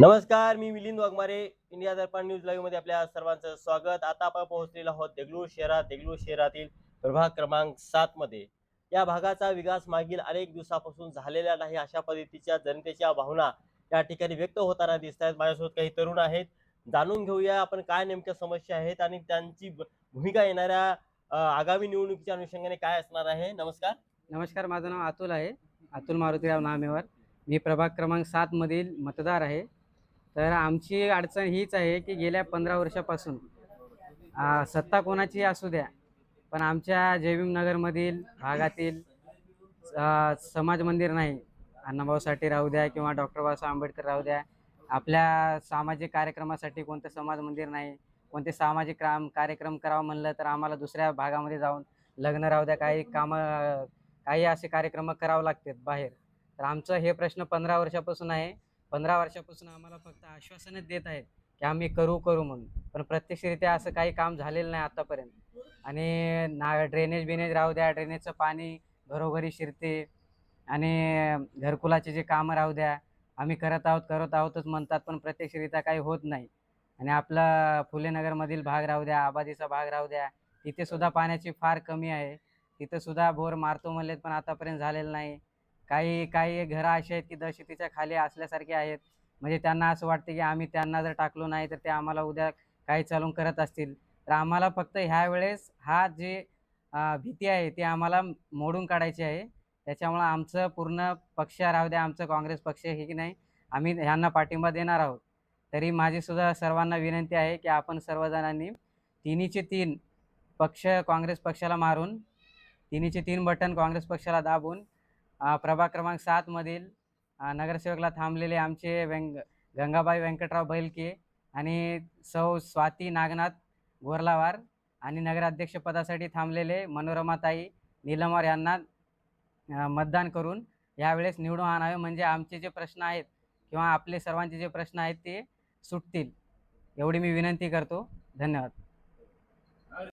नमस्कार मी Milind Waghmare India Darpan news लाईव्हमध्ये आपल्या सर्वांचं स्वागत. आता आपण पोहोचलेलो आहोत देगलूर शहरात. देगलूर शहरातील प्रभाग क्रमांक सात मध्ये. या भागाचा विकास मागील अनेक दिवसापासून झालेला नाही अशा पद्धतीच्या जनतेच्या भावना या ठिकाणी व्यक्त होताना दिसत आहेत माझ्यासोबत काही तरुण आहेत. जाणून घेऊया आपण काय नेमक्या समस्या आहेत आणि त्यांची भूमिका येणाऱ्या आगामी निवडणुकीच्या अनुषंगाने काय असणार आहे. नमस्कार. नमस्कार माझं नाव अतुल आहे. अतुल मारुतीराव नामेवर. मी प्रभाग क्रमांक सात मधील मतदार आहे. तर आमची अडचण हीच आहे की गेल्या पंधरा वर्षापासून सत्ता कोणाची असू द्या पण आमच्या जयभीम नगरमधील भागातील समाज मंदिर नाही. अण्णाभाऊ साठे राहू द्या किंवा डॉक्टर बाबासाहेब आंबेडकर राहू द्या आपल्या सामाजिक कार्यक्रमासाठी कोणतं समाज मंदिर नाही कोणते सामाजिक काम कार्यक्रम करावा म्हणलं तर आम्हाला दुसऱ्या भागामध्ये जाऊन लग्न राहू द्या काही कामं काही असे कार्यक्रम करावं लागतात बाहेर. तर आमचं हे प्रश्न पंधरा वर्षापासून आहे. पंधरा वर्षापासून आम्हाला फक्त आश्वासनच देत आहेत की आम्ही करू करू म्हणून. पण प्रत्यक्षरित्या असं काही काम झालेलं नाही आतापर्यंत. आणि ना ड्रेनेज बिनेज राहू द्या ड्रेनेजचं पाणी घरोघरी शिरते आणि घरकुलाचे जे कामं राहू द्या आम्ही करत आहोत करत आहोतच म्हणतात पण प्रत्यक्षरित्या काही होत नाही. आणि आपला फुलेनगरमधील भाग राहू द्या आबादीचा भाग राहू द्या तिथे सुद्धा पाण्याची फार कमी आहे. तिथं सुद्धा बोर मारतो म्हणलेत पण आतापर्यंत झालेलं नाही. काही काही घरं अशी आहेत की दहशतीच्या खाली असल्यासारखे आहेत. म्हणजे त्यांना असं वाटतं की आम्ही त्यांना जर टाकलो नाही तर ते आम्हाला उद्या काही चालून करत असतील. तर आम्हाला फक्त ह्या वेळेस हा जे भीती आहे ती आम्हाला मोडून काढायची आहे. त्याच्यामुळं आमचं पूर्ण पक्ष राहू द्या आमचं काँग्रेस पक्ष हे की नाही आम्ही ह्यांना पाठिंबा देणार आहोत. तरी माझी सुद्धा सर्वांना विनंती आहे की आपण सर्वजणांनी तिन्हीचे तीन पक्ष काँग्रेस पक्षाला मारून तिन्हीचे तीन बटन काँग्रेस पक्षाला दाबून प्रभाग क्रमांक सातमधील मधील नगरसेवकला थांबलेले आमचे व्यंग गंगाबाई व्यंकटराव बैलके आणि सौ स्वाती नागनाथ गोरलावार आणि नगराध्यक्षपदासाठी थांबलेले मनोरमाताई निलमवार यांना मतदान करून यावेळेस निवडून आणावे म्हणजे आमचे जे प्रश्न आहेत किंवा आपले सर्वांचे जे प्रश्न आहेत ते सुटतील. एवढी मी विनंती करतो. धन्यवाद.